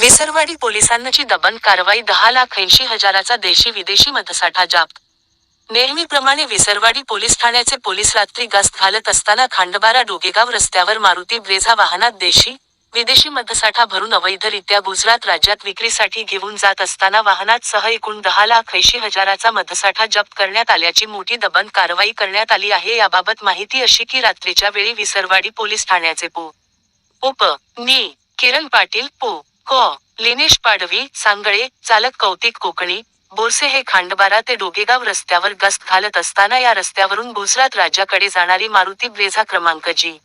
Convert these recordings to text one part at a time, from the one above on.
विसरवाडी पोलिसांची दबन कारवाई दहा लाख ऐंशी हजाराचा देशी विदेशी मधसाठा जाप. नेहमीप्रमाणे विसरवाडी पोलीस ठाण्याचे पोलीस रात्री गस्त घालत असताना खांडबारा डोगेगाव रस्त्यावर मारुती ब्रेझा वाहनात देशी विदेशी मधसाठा भरून अवैधरित्या गुजरात राज्यात विक्रीसाठी घेऊन जात असताना वाहनात सह एकूण दहा लाख ऐंशी हजाराचा मधसाठा जप्त करण्यात आल्याची मोठी दबन कारवाई करण्यात आली आहे याबाबत माहिती अशी की रात्रीच्या वेळी विसरवाडी पोलीस ठाण्याचे पो. उप. नी. किरण पाटील पो. क लिनेश पाडवी सांगळे चालक कौतिक कोकणी बोरसे हे खांडबारा ते डोगेगाव रस्त्यावर गस्त घालत असताना या रस्त्यावरून गुजरात राज्याकडे जाणारी मारुती ब्रेझा क्रमांक जी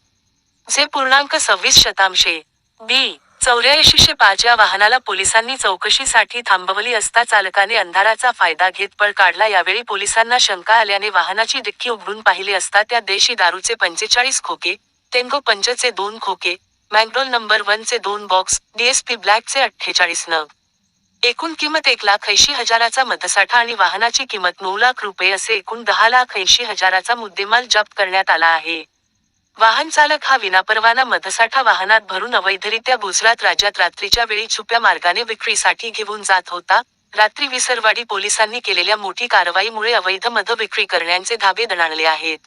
जे पूर्णांक सव्वीस शतांशे. बी चौऱ्याऐंशीशे पाच या वाहनाला पोलिसांनी चौकशीसाठी थांबवली असता चालकाने अंधाराचा फायदा घेत पळ काढला. यावेळी पोलिसांना शंका आल्याने वाहनाची डिक्की उघडून पाहिली असता त्या देशी दारूचे पंचेचाळीस खोके तेंगो पंचचे दोन खोके मॅकडोल नंबर वनचे दोन बॉक्स डीएसपी ब्लॅकचे अठ्ठेचाळीस नग. एकूण किंमत एक लाख ऐंशी हजाराचा मधसाठा आणि वाहनाची किंमत नऊ लाख रुपये असे एकूण दहा लाख ऐंशी हजाराचा मुद्देमाल जप्त करण्यात आला आहे. वाहन चालक हा विनापरवाना मधसाठा वाहनात भरून अवैधरित्या गुजरात राज्यात रात्रीच्या वेळी छुप्या मार्गाने विक्रीसाठी घेऊन जात होता. रात्री विसरवाडी पोलिसांनी केलेल्या मोठी कारवाईमुळे अवैध मध विक्री करण्याचे धाबे दणाणले आहेत.